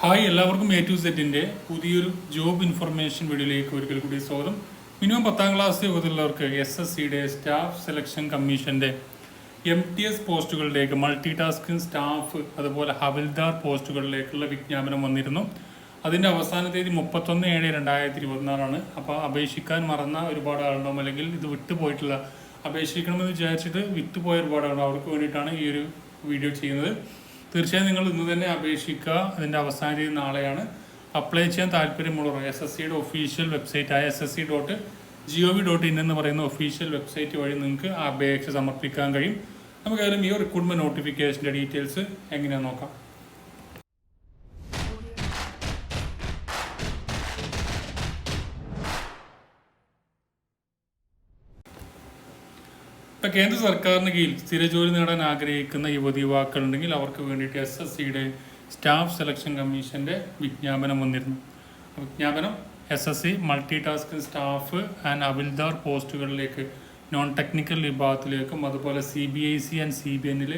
Hi എല്ലാവർക്കും A to സെറ്റിന്റെ പുതിയൊരു ജോബ് ഇൻഫർമേഷൻ വീഡിയോയിലേക്ക് ഒരിക്കൽ കൂടി സ്വാഗതം. മിനിമം പത്താം ക്ലാസ് യോഗത്തിലുള്ളവർക്ക് എസ് എസ് സിയുടെ സ്റ്റാഫ് സെലക്ഷൻ കമ്മീഷന്റെ എം ടി എസ് പോസ്റ്റുകളിലേക്ക് മൾട്ടി ടാസ്കിംഗ് സ്റ്റാഫ് അതുപോലെ ഹവിൽദാർ പോസ്റ്റുകളിലേക്കുള്ള വിജ്ഞാപനം വന്നിരുന്നു. അതിന്റെ അവസാന തീയതി മുപ്പത്തൊന്ന് ഏഴ് രണ്ടായിരത്തി ഇരുപത്തിനാലാണ് അപ്പോൾ അപേക്ഷിക്കാൻ മറന്ന ഒരുപാട് ആളുണ്ടാവും അല്ലെങ്കിൽ ഇത് വിട്ടുപോയിട്ടുള്ള അപേക്ഷിക്കണമെന്ന് വിചാരിച്ചിട്ട് വിട്ടുപോയ ഒരുപാട് ആളുണ്ടാവും. അവർക്ക് വേണ്ടിയിട്ടാണ് ഈ ഒരു വീഡിയോ ചെയ്യുന്നത്. തീർച്ചയായും നിങ്ങൾ ഇന്ന് തന്നെ അപേക്ഷിക്കുക. അതിന്റെ അവസാന തീയതി നാളെയാണ്. അപ്ലൈ ചെയ്യാൻ താല്പര്യമുള്ളവർ എസ് എസ് സിയുടെ official വെബ്സൈറ്റായ S S C dot G O V dot in എന്ന് പറയുന്ന ഒഫീഷ്യൽ വെബ്സൈറ്റ് വഴി നിങ്ങൾക്ക് അപേക്ഷ സമർപ്പിക്കാൻ കഴിയും. നമുക്ക് ഏതായാലും ഈ റിക്രൂട്ട്മെന്റ് നോട്ടിഫിക്കേഷന്റെ ഡീറ്റെയിൽസ് എങ്ങനെയാണെന്ന് നോക്കാം. ഇപ്പം കേന്ദ്ര സർക്കാരിന് കീഴിൽ സ്ഥിരജോലി നേടാൻ ആഗ്രഹിക്കുന്ന യുവതി യുവാക്കൾ ഉണ്ടെങ്കിൽ അവർക്ക് വേണ്ടിയിട്ട് എസ് എസ് സിയുടെ സ്റ്റാഫ് സെലക്ഷൻ കമ്മീഷന്റെ വിജ്ഞാപനം വന്നിരുന്നു. വിജ്ഞാപനം S S C multi tasking staff and havildar പോസ്റ്റുകളിലേക്ക് non technical വിഭാഗത്തിലേക്കും അതുപോലെ C B I C and C B എന്നിൽ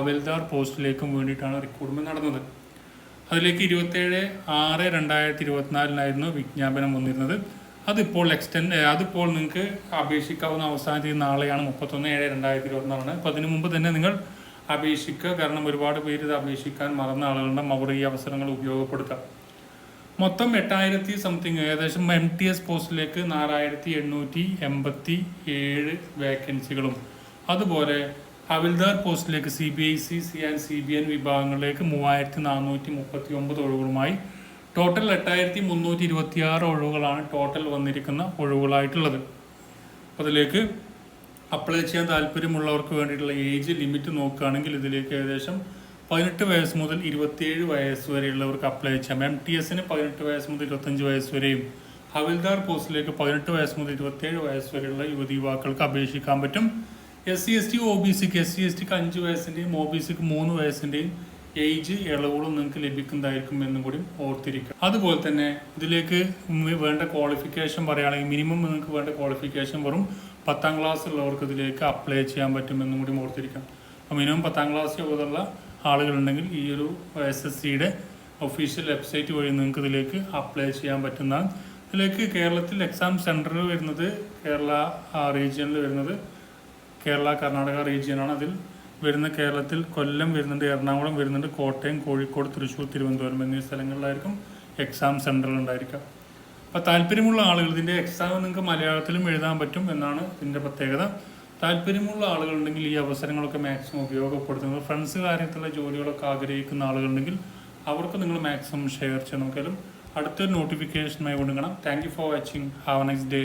അബിൽദാർ പോസ്റ്റിലേക്കും വേണ്ടിയിട്ടാണ് റിക്രൂട്ട്മെന്റ് നടന്നത്. അതിലേക്ക് ഇരുപത്തേഴ് ആറ് രണ്ടായിരത്തി ഇരുപത്തിനാലിനായിരുന്നു വിജ്ഞാപനം വന്നിരുന്നത്. അതിപ്പോൾ എക്സ്റ്റെൻഡ് അതിപ്പോൾ നിങ്ങൾക്ക് അപേക്ഷിക്കാവുന്ന അവസാന തീയതി നാളെയാണ് മുപ്പത്തൊന്ന് ഏഴ് രണ്ടായിരത്തി ഇരുപത്തിനാലാണ് അപ്പോൾ അതിനു മുമ്പ് തന്നെ നിങ്ങൾ അപേക്ഷിക്കുക. കാരണം ഒരുപാട് പേര് ഇത് അപേക്ഷിക്കാൻ മറന്ന ആളുകളുടെ അവർ ഈ അവസരങ്ങൾ ഉപയോഗപ്പെടുത്താം. മൊത്തം എട്ടായിരത്തി സംതിങ് ഏകദേശം എം ടി എസ് പോസ്റ്റിലേക്ക് നാലായിരത്തി എണ്ണൂറ്റി എൺപത്തി ഏഴ് വേക്കൻസികളും അതുപോലെ ഹവിൽദാർ പോസ്റ്റിലേക്ക് C B I C C and C B N വിഭാഗങ്ങളിലേക്ക് മൂവായിരത്തി നാനൂറ്റി മുപ്പത്തി ഒമ്പത് ഒഴിവുകളുമായി ടോട്ടൽ എട്ടായിരത്തി മുന്നൂറ്റി ഇരുപത്തി ആറ് ഒഴിവുകളാണ് ടോട്ടൽ വന്നിരിക്കുന്ന ഒഴിവുകളായിട്ടുള്ളത്. അതിലേക്ക് അപ്ലൈ ചെയ്യാൻ താല്പര്യമുള്ളവർക്ക് വേണ്ടിയിട്ടുള്ള ഏജ് ലിമിറ്റ് നോക്കുകയാണെങ്കിൽ ഇതിലേക്ക് ഏകദേശം പതിനെട്ട് വയസ്സ് മുതൽ ഇരുപത്തിയേഴ് വയസ്സ് വരെയുള്ളവർക്ക് അപ്ലൈ ചെയ്യാം. എം ടി എസിന് പതിനെട്ട് വയസ്സ് മുതൽ ഇരുപത്തഞ്ച് വയസ്സ് വരെയും ഹവിൽദാർ പോസ്റ്റിലേക്ക് പതിനെട്ട് വയസ്സ് മുതൽ ഇരുപത്തിയേഴ് വയസ്സ് വരെയുള്ള യുവതി യുവാക്കൾക്ക് അപേക്ഷിക്കാൻ പറ്റും. S C S T O B സിക്ക് എസ് സി എസ് ടിക്ക് അഞ്ച് വയസ്സിന്റെയും ഒ ബി സിക്ക് മൂന്ന് വയസ്സിന്റെയും ഏജ് ഇളവുകളും നിങ്ങൾക്ക് ലഭിക്കുന്നതായിരിക്കും എന്നും കൂടി ഓർത്തിരിക്കുക. അതുപോലെ തന്നെ ഇതിലേക്ക് വേണ്ട ക്വാളിഫിക്കേഷൻ പറയുകയാണെങ്കിൽ മിനിമം നിങ്ങൾക്ക് വേണ്ട ക്വാളിഫിക്കേഷൻ വെറും പത്താം ക്ലാസ് ഉള്ളവർക്ക് ഇതിലേക്ക് അപ്ലൈ ചെയ്യാൻ പറ്റുമെന്നും കൂടി ഓർത്തിരിക്കാം അപ്പോൾ മിനിമം പത്താം ക്ലാസ് യോഗ്യതയുള്ള ആളുകളുണ്ടെങ്കിൽ ഈ ഒരു എസ് എസ് സിയുടെ ഒഫീഷ്യൽ വെബ്സൈറ്റ് വഴി നിങ്ങൾക്ക് ഇതിലേക്ക് അപ്ലൈ ചെയ്യാൻ പറ്റുന്നതാണ്. ഇതിലേക്ക് കേരളത്തിൽ എക്സാം സെന്റർ വരുന്നത് കേരള റീജിയനിൽ വരുന്നത് കേരള കർണാടക റീജിയനാണ് അതിൽ വരുന്ന കേരളത്തിൽ കൊല്ലം വരുന്നുണ്ട് എറണാകുളം വരുന്നുണ്ട് കോട്ടയം കോഴിക്കോട് തൃശ്ശൂർ തിരുവനന്തപുരം എന്നീ സ്ഥലങ്ങളിലായിരിക്കും എക്സാം സെന്ററുകൾ ഉണ്ടായിരിക്കുക. അപ്പോൾ താല്പര്യമുള്ള ആളുകൾ ഇതിന്റെ എക്സാം നിങ്ങൾക്ക് മലയാളത്തിലും എഴുതാൻ പറ്റും എന്നാണ് ഇതിന്റെ പ്രത്യേകത. താല്പര്യമുള്ള ആളുകളുണ്ടെങ്കിൽ ഈ അവസരങ്ങളൊക്കെ മാക്സിമം ഉപയോഗപ്പെടുത്തുന്നത്. ഫ്രണ്ട്സ് കാര്യത്തിലുള്ള ജോലികളൊക്കെ ആഗ്രഹിക്കുന്ന ആളുകളുണ്ടെങ്കിൽ അവർക്ക് നിങ്ങൾ മാക്സിമം ഷെയർ ചെയ്യണം നോക്കിയാലും അടുത്തൊരു നോട്ടിഫിക്കേഷനുമായി കൊടുക്കണം thank you for watching have a nice day